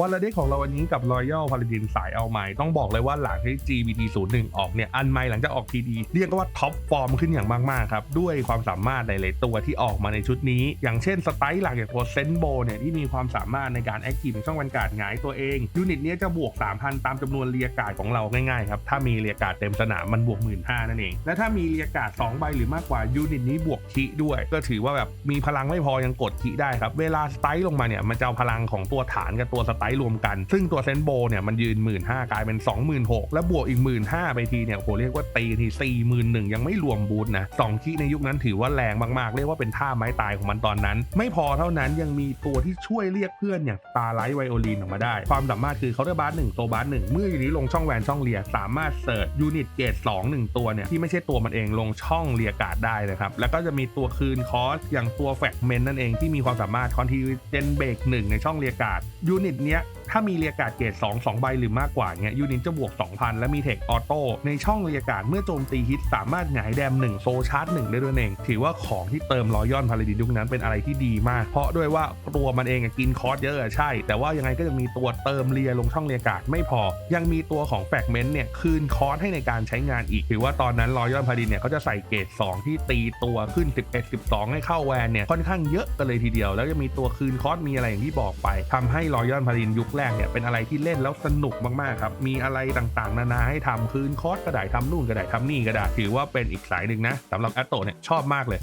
วันละเด็กของเราวันนี้กับ Royal Paladin สายเอาใหม่ต้องบอกเลยว่าหลังที่ GBT 01ออกเนี่ยอันใหม่หลังจากออก TD เรียกว่าท็อปฟอร์มขึ้นอย่างมากๆครับ ด้วยความสามารถหลายๆตัวที่ออกมาในชุดนี้ อย่างเช่นสไตล์หลักอย่างตัวเซนโบเนี่ยที่มีความสามารถในการแอคทีฟในช่องวันการหงายตัวเองยูนิตเนี้ยจะบวก 3,000 ตามจำนวนเรียกกาดของเราง่ายๆครับถ้ามีเรียกกาดเต็มสนามมันบวก 15,000นั่นเองและถ้ามีเรียกกาด2ใบหรือมากกว่ายูนิตนี้บวกคิด้วย ก็ถือว่าแบบมีพลังไม่พอยังกดคิได้ครับเวลาสไตล์ลงมาเนี่ยมันจะเอาพลังของตัวฐานกับตัวสไตล์รวมกัน ซึ่งตัวเซนโบเนี่ยมันยืน 1 5ื่นกลายเป็น 26,000แล้วบวกอีก 1 5ื่นไปทีเนี่ยโหเรียกว่าตีที4 1 0 0 0ยังไม่รวมบูทนะสองคิในยุคนั้นถือว่าแรงมากๆ เรียกว่าเป็นท่าไม้ตายของมันตอนนั้น ไม่พอเท่านั้นยังมีตัวที่ช่วยเรียกเพื่อนอย่างตาไลท์ไวโอลินออกมาได้ ความสามารถคือเขาได้บาร์หนึ่งโซบาร์หนึ่งเมื่ออยู่นี้ลงช่องแวนช่องเลียสามารถเสิร์ชยูนิตเกรดสองหนึ่งตัวเนี่ยที่ไม่ใช่ตัวมันเองลงช่องเลียกาดได้นะครับแล้วก็จะมีตัวคืนคอสอย่างตัวแฟกเมนนั่นเองที่มีความสามารถคอนทิเจนเบรกหนึ่งในช่องเลียกาดยูนิตเนี้ยเงี้ย ถ้ามีเรียการ์ดเกรด2 2 ใบหรือมากกว่าเงี้ยยูนิตจะบวก 2,000 และมีเทคออโต้ในช่องเรียการ์ดเมื่อโจมตีฮิตสามารถหงายแดม 1 โซชาร์จ1ได้ด้วยเอง ถือว่าของที่เติมรอยอนพาราดินยุคนั้นเป็นอะไรที่ดีมาก เพราะด้วยว่าตัวมันเองกินคอสเยอะใช่ แต่ว่ายังไงก็ยังมีตัวเติมเรียลงช่องเรียการ์ดไม่พอ ยังมีตัวของแฟกเมนต์เนี่ยคืนคอสให้ในการใช้งานอีกถือว่าตอนนั้นรอยอนพาราดินเนี่ยเขาจะใส่เกรด2 ที่ตีตัวขึ้น 11 12 ให้เข้าแวนเนี่ยค่อนข้างเยอะกันเลยทีเดียว แล้วยังมีตัวคืนคอสมีอะไรอย่างที่บอกไปทำให้รอยอนพาราดินยุคแรกเนี่ยเป็นอะไรที่เล่นแล้วสนุกมากๆครับ มีอะไรต่างๆ นานาให้ทำคืนคอร์สก็ได้ทำนู่นก็ได้ทำนี่ก็ได้ ถือว่าเป็นอีกสายหนึ่งนะสำหรับแอตโตเนี่ยชอบมากเลย